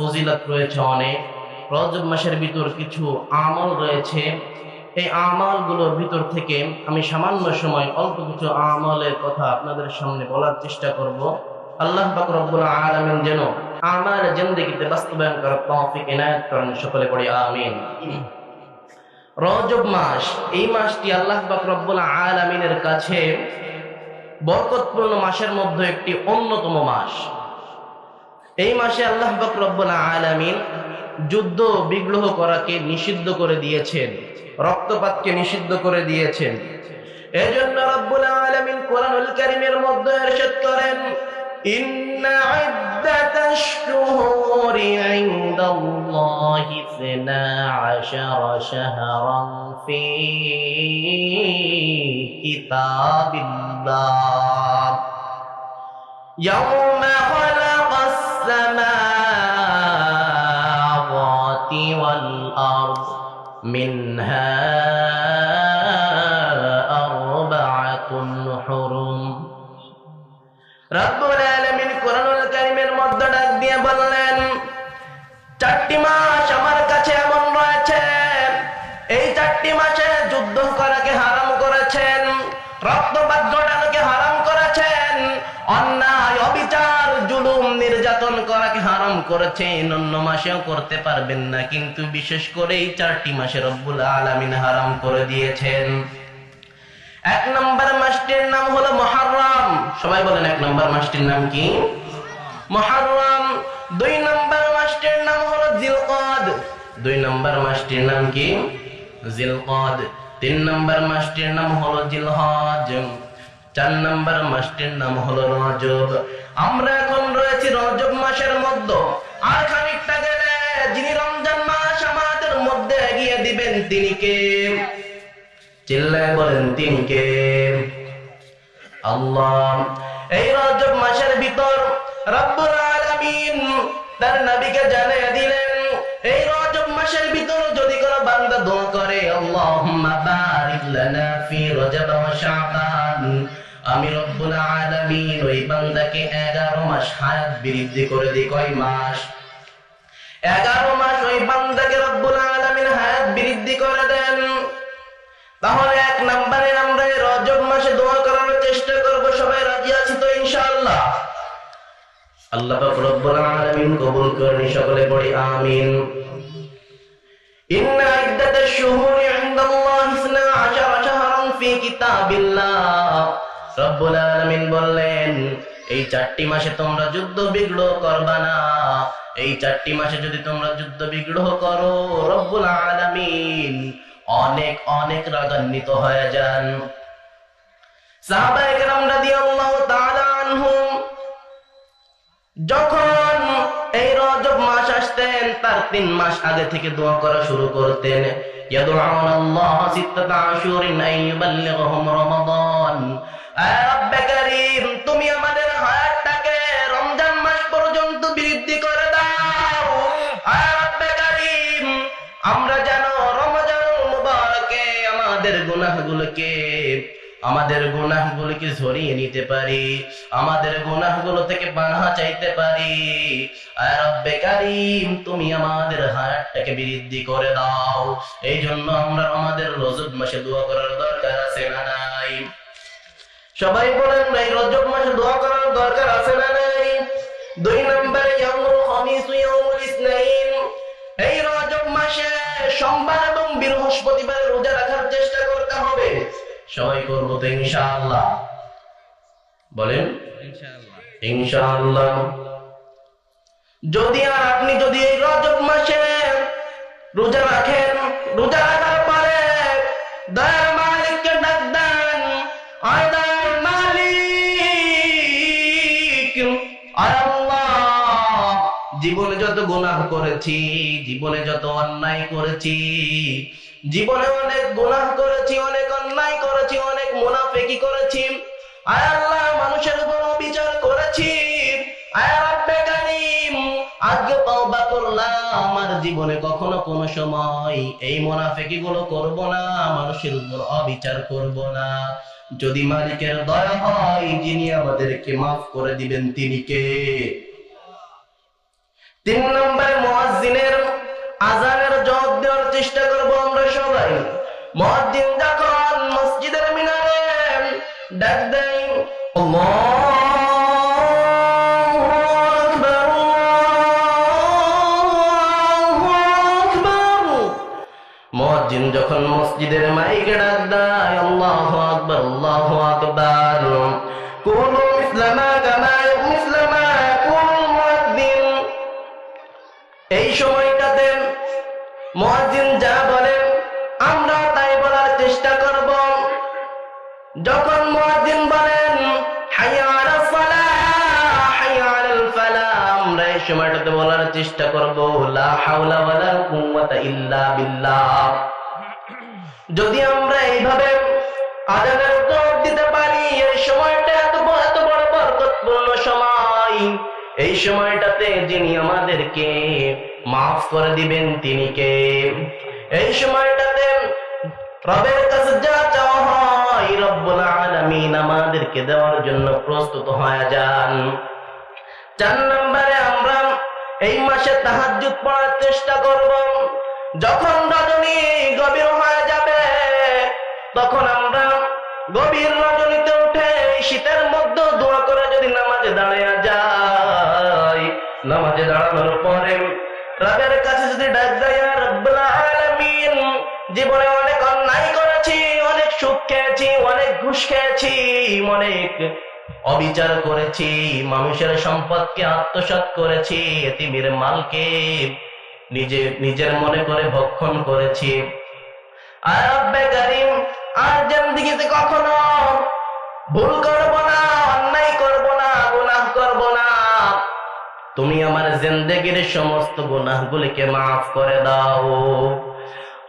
ফজিলত রয়েছে অনেক। রজব মাসের ভিতর কিছু আমল রয়েছে। এই আমলগুলোর ভিতর থেকে আমি সামান্য সময় অল্প কিছু আমলের কথা আপনাদের সামনে বলার চেষ্টা করব। আল্লাহ পাক রব্বুল আলামিন যেন আমার জিন্দেগিতে বাস্তবায়ন করার তৌফিক এনায়েত করেন সকলে পড়ি আমিন। রজব মাস, এই মাসটি আল্লাহ পাক রব্বুল আলামিনের কাছে বরকতপূর্ণ মাসের মধ্যে একটি অন্যতম মাস। এই মাসে আল্লাহ রব্বুল আলামিন যুদ্ধ বিগ্রহ করাকে নিষিদ্ধ করে দিয়েছেন, রক্তপাতকে নিষিদ্ধ করে দিয়েছেন। এজন্য রব্বুল আলামিন কোরআনুল কারীমের মধ্যে ইরশাদ করেন কিতাবিল্লাহ। يوم خلق السماوات والأرض منها أربعة حرم রব্বুল আলামিন কোরআনুল কারীমের মধ্যে ডাক দিয়ে বললেন চারটি মাস আমার কাছে এমন রয়েছে এই চারটি মাসে যুদ্ধ করাকে হারাম করেছেন রক্তপাত ঘটানোকে হারাম করেছেন অন্যায় অবিচার জুলুম নির্যাতন করাকে হারাম করেছেন অন্য মাসেও করতে পারবেন না। কিন্তু বিশেষ করে এই চারটি মাসে রব্বুল আলামিন হারাম করে দিয়েছেন। এক নম্বর মাসটির নাম হলো মহারম। সবাই বলেন এক নম্বর মাসটির নাম কি? মহারম। দুই নম্বর মাসটির নাম হলো জিলকদ। দুই নম্বর মাসটির নাম কি? জিলকদ। তিন নম্বর মাসটির নাম হলো জিলহজ। চার নম্বর মাসটির নাম হলো রজব। আমরা এখন রয়েছি রজব মাসের মধ্যে। আর খানিকটা গেলে যিনি রমজান মাস আমাদের মধ্যে এগিয়ে দিবেন তিনি কে? চিল্লায় বলেন, তিনি কে? আল্লাহ। এই রজব মাসের ভিতর রব্বুল আলামিন তার নবীকে জানিয়ে দিলেন, এই রজব মাসের ভিতর যদি কোনো বান্দা দোয়া করে, আল্লাহুম্মা ফি রজব ওয়া শাবান আমি রব্বুল আলামিন ওই বান্দাকে 11 মাস হায়াত বৃদ্ধি করে দিই। কয় মাস? 11 মাস ওই বান্দাকে রব্বুল আলামিন হায়াত বৃদ্ধি করে দেন। তাহলে এক নম্বরে আমরা রজব মাসে দোয়া করার চেষ্টা করব। সবাই রাজি আছি তো ইনশাআল্লাহ? আল্লাহ পাক রব্বুল আলামিন কবুল করেন সকলে পড়ি আমিন। ইন্না ইদ্দাতাশ শুহুরি ইনদাল্লাহি ইসনা আশারা শাহরান ফি কিতাবিল্লাহ রব্বুল আলামিন বললেন, এই চারটি মাসে তোমরা যুদ্ধ বিগ্রহ করবা না। এই চারটি মাসে যদি তোমরা যুদ্ধ বিগ্রহ করো, রব্বুল আলামিন অনেক অনেক রাগান্বিত হয়ে যান। সাহাবায়ে কেরাম রাদিয়াল্লাহু তাআলা আনহুম, যখন এই রজব মাস আসতেন তার তিন মাস আগে থেকে দোয়া করা শুরু করতেন يدعون الله ستة عشور أن يبلغهم رمضان আয় রব্বে করিম তুমি আমাদের হায়াতটাকে রমজান মাস পর্যন্ত বৃদ্ধি করে গুনাহগুলোকে, আমাদের গুনাহগুলোকে ঝরিয়ে নিতে পারি, আমাদের গুনাহগুলো থেকে বাধা চাইতে পারি। কারিম, তুমি আমাদের হায়াতটাকে বৃদ্ধি করে দাও। এই জন্য আমরা আমাদের রজব মাসে দোয়া করার দরকার আছে না নাই? সবাই বলেন এই রজব মাসে দোয়া করার দরকার আছে না নাই? দুই নম্বরে ইয়ামুল খামিস ইয়ামুল ইসনাইন। এই রজব মাসে সোমবার এবং বৃহস্পতিবার সবাই করব তো ইনশাআল্লাহ। বলেন? ইনশাআল্লাহ। যদি আর আপনি যদি এই রজব মাসে রোজা রাখেন রোজা রাখার পরে দয়ার মালিককে ডাক দেন দয়ার মালিক আল্লাহ জীবনে যত গুনাহ করেছি, জীবনে যত অন্যায় করেছি, জীবনে অনেক গুনাহ করেছি, অনেক অন্যায় করেছি, অনেক মুনাফেকি করেছি। আয় আল্লাহ, মানুষের উপর বিচার করেছি। আমার জীবনে কখনো কোনো সময় এই মুনাফেকি গুলো করব না, মানুষের উপর অবিচার করব না। যদি মালিকের দয়া হয়, যিনি আমাদেরকে মাফ করে দিবেন, তিনি কে? তিন নম্বরে মুয়াজ্জিনের আজানের জবাব দেওয়ার চেষ্টা করব আমরা সবাই। মুয়াজ্জিন যখন মসজিদের মিনারে ডাক আকবার যখন মসজিদের মাইকে ডাক দেয়, আল্লাহু আকবার আল্লাহু আকবার। সময়টাতে বলার চেষ্টা করব যদি আমরা এইভাবে আজানের দিতে পারি, এই সময়টা এত এত বড় বরকতপূর্ণ সময়। এই সময়টাতে যিনি আমাদেরকে মাফ করে দিবেন, তিনি কে? এই সময়টাতে রবের কাছে যা চাওয়া হয়, রব্বুল আমাদেরকে দেওয়ার জন্য প্রস্তুত হয়ে যান। চার নম্বরে আমরা এই মাসে তাহাজ্জুদ পড়ার চেষ্টা করব। যখন রজনী গভীর হয়ে যাবে, তখন আমরা গভীর রজনীতে উঠে শীতের মধ্যে দোয়া করে যদি নামাজে দাঁড়িয়ে যাই। নামাজে দাঁড়ানোর পরে রাবের কাছে যদি ডাক দেয়, "ইয়া রব্বুল আলামিন, জীবনে অনেক অন্যায় করেছি, অনেক সুখ খেয়েছি, অনেক ঘুষ খেয়েছি, অনেক অবিচার করেছি, মানুষের সম্পদকে আত্মসাৎ করেছি, এতিমের মালকে নিজে, নিজের মনে করে ভক্ষণ করেছি। কখনো ভুল করব না, অন্যায় করব না, গুনাহ করব না। তুমি আমার জিন্দেগির সমস্ত গুনাহগুলিকে মাফ করে দাও।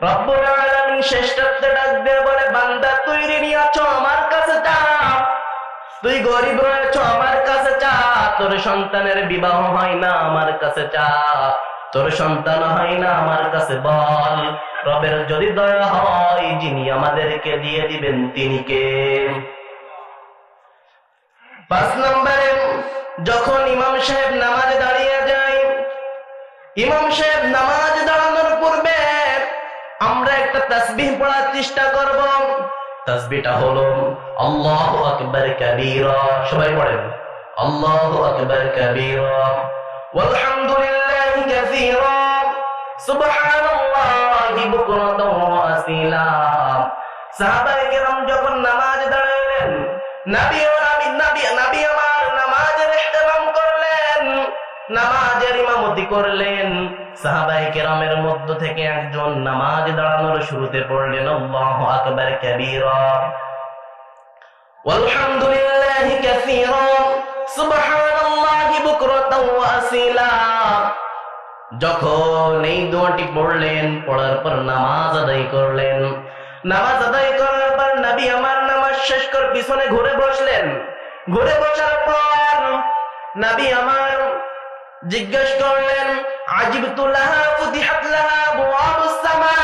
রব্বুল আলামিন শ্রেষ্ঠত্বে ডাক দিয়ে বলে বান্দা ঋণী আছো আমার কাছে চা তুই গরিব রয়েছ, আমার কাছে চা। তোর সন্তানের বিবাহ হয় না, আমার কাছে চা। তোর সন্তান হয় না, আমার কাছে বল। রবের যদি দয়া হয়, যিনি আমাদেরকে দিয়ে দিবেন, তিনি কে? পাঁচ নম্বরে, যখন ইমাম সাহেব নামাজে দাঁড়িয়ে যায়, ইমাম সাহেব নামাজ দাঁড়ানোর পূর্বে আমরা একটা তাসবিহ পড়ার চেষ্টা করব। তাসবিহটা হলো আল্লাহু আকবার কাবীরা। সবাই পড়েন। আল্লাহু আকবার কাবীরা। ওয়ালহামদুলিল্লাহি কাসীরা। সুবহানাল্লাহি বুকরাতাও ওয়া আসীলা। সাহাবায়ে কেরাম যখন নামাজ দাঁড়ালেন নবী ও নবী নবী আমার নামাজের করলেন নামাজের ইমামতি করলেন। সাহাবাই কেরামের মধ্য থেকে একজন নামাজ দাঁড়ানোর শুরুতে পড়লেন, আল্লাহু আকবার কাবীরা। ওয়ালহামদুলিল্লাহি কাসীরা। সুবহানাল্লাহি বুকরাতাও ওয়া যখন এই দোয়াটি পড়লেন, পড়ার পর নামাজ আদায় করলেন। নামাজ আদায় করার পর নবী আমার নামাজ শেষ করে পিছনে ঘুরে বসলেন। ঘুরে বসার পর নবী আমার জিজ্ঞেস করলেন সামা।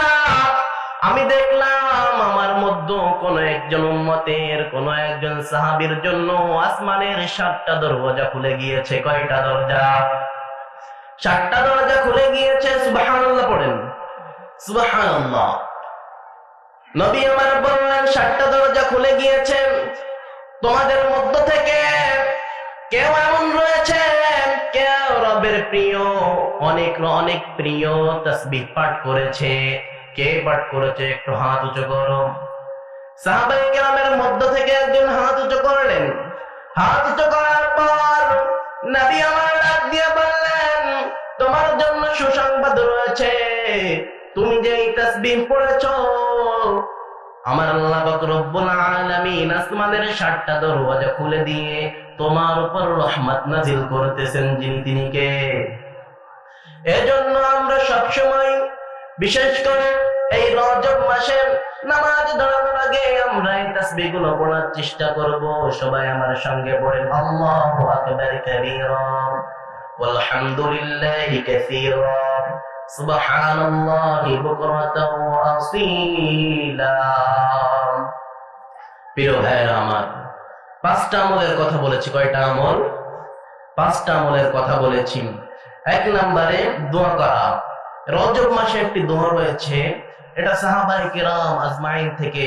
আমি দেখলাম, আমার মধ্যে কোন একজন উম্মতের, কোন একজন সাহাবীর জন্য আসমানের সাতটা দরজা খুলে গিয়েছে। কয়টা দরজা? সাতটা দরজা খুলে গিয়েছে, সুবহানাল্লাহ পড়েন। সুবহানাল্লাহ। নবী আমার বললেন, সাতটা দরজা খুলে গিয়েছেন তোমাদের মধ্য থেকে কেউ এমন প্রিয়, অনেক অনেক প্রিয় তসবিহ পাঠ করেছে। কে পাঠ করেছে? একটু হাত উঁচু করো। সাহাবাই মধ্য থেকে একজন হাত উঁচু করলেন। হাত উঁচু করার পর নবী আমার ডাক দিয়ে বললেন, তোমার জন্য সুসংবাদ রয়েছে। তুমি যে তসবিহ পড়েছো আমার আল্লাহ পাক রব্বুল আলামিন আসমানের সাতটা দরওয়াজা খুলে দিয়ে তোমার উপর রহমত নাজিল করতেছেন যিনি তিনি কে এজন্য আমরা সব সময় বিশেষ করে এই রজব মাসে নামাজ দাঁড়ানোর আগে আমরা এই তাসবিহ গুলো পড়ার চেষ্টা করব সবাই আমার সঙ্গে পড়েন আল্লাহু আকবার কাবীরা والحمد لله كثيرا سبحان الله بكرة وأصيلا প্রিয় ভাইয়েরা আমার পাঁচটা আমলের কথা বলেছি কয়টা আমল পাঁচটা আমলের কথা বলেছি এক নম্বরে দোয়া করা রজব মাসে একটি দোয়া রয়েছে এটা সাহাবাই কিরাম আজমাইন থেকে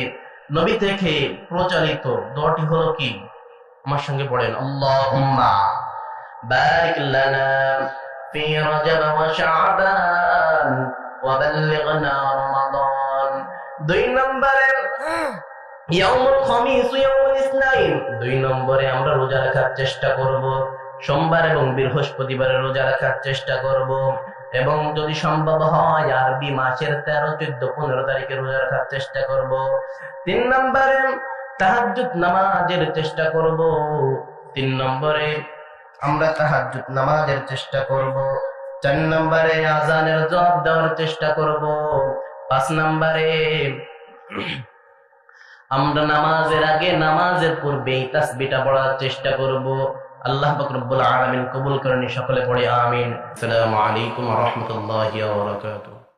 নবী থেকে প্রচারিত দোয়াটি হলো কি আমার সঙ্গে পড়েন আল্লাহুম্মা বারিক লানা ওয়া শাবান ওয়া বাল্লিগনা রমাদান দুই নম্বরে ইয়াউমুল খামিস ইয়াউমুল ইসনাইন। দুই নম্বরে আমরা রোজা রাখার চেষ্টা করব। সোমবার এবং বৃহস্পতিবারে রোজা রাখার চেষ্টা করব। এবং যদি সম্ভব হয়, আরবি মাসের তেরো, চোদ্দ, পনেরো তারিখে রোজা রাখার চেষ্টা করব। তিন নম্বরে তাহাজ্জুদ নামাজের চেষ্টা করব। তিন নম্বরে আমরা তাহাজ্জুদ নামাজের চেষ্টা করব। চার নম্বরে আজানের জবাব দেওয়ার চেষ্টা করব। পাঁচ নম্বরে, আমরা নামাজের আগে নামাজের পূর্বে তাসবিটা পড়ার চেষ্টা করব। আল্লাহ পাক রব্বুল আলামিন কবুল করেন, সকলে পড়ে আমিন। আসসালামু আলাইকুম রাহমাতুল্লাহি